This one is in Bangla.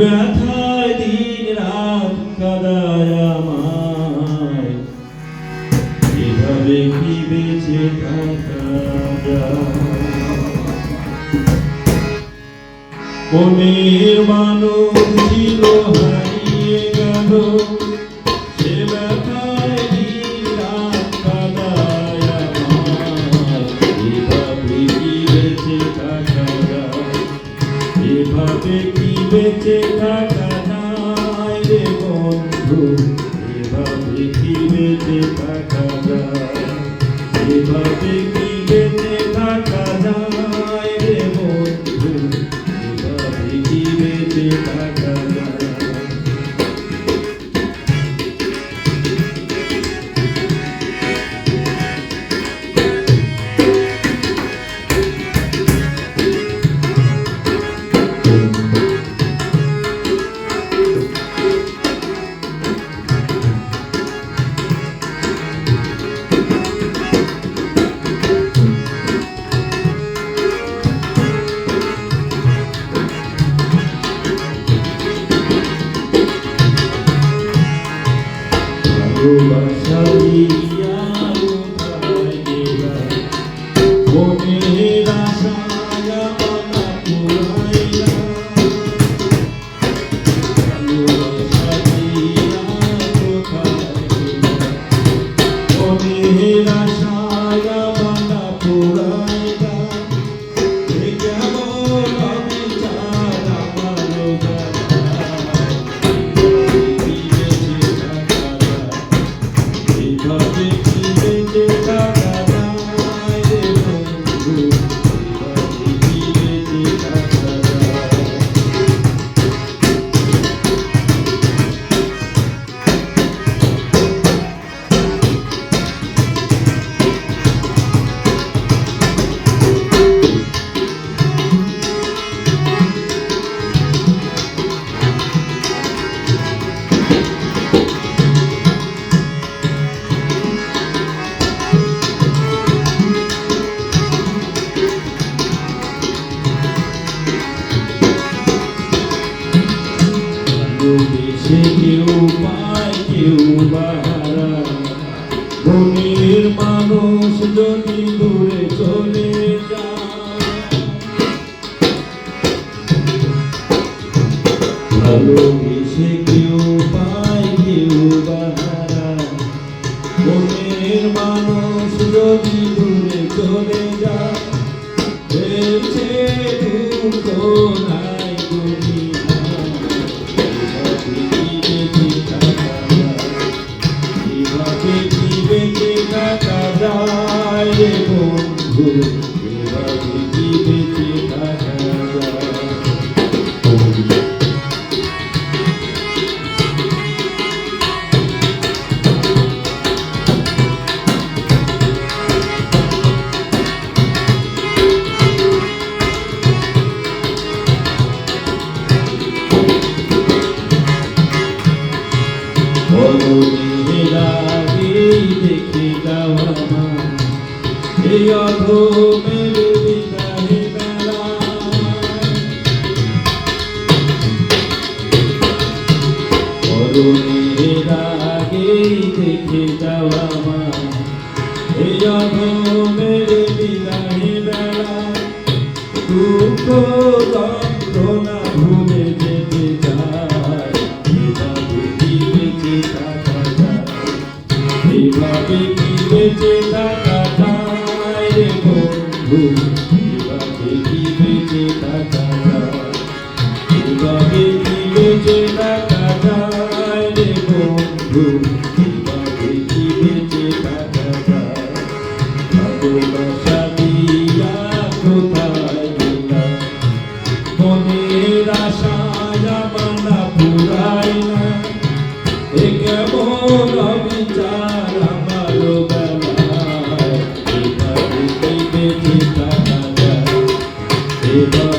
ব্যথায় দিন রাত কাদায় আমায়। মানুষ ছিল বেঁচে থাকা ভালোবাসা দিয়া ভালোবেসে কেউ পায় কেউ বাহারা মনের মানুষ যদি দূরে চলে ভালোবেসে কেউ পায় কেউ বাহারা মনের মানুষ যদি দূরে চলে যায় যায় রে বন্ধু এভাবে কি বেঁচে থাকা আগেই দেখে যাওয়া এই অধমের বিদায় বেলা। মরণের আগেই দেখে যাওয়া এই অধমের বিদায় বেলা। দুঃখ দেখি বেঁচে থাকা যায় রে বন্ধু কীভাবে কি বেঁচে থাকা যায় কীভাবে কি বেঁচে থাকা যায় রে বন্ধু কীভাবে কি বেঁচে থাকা যায় ভালোবাসা Viva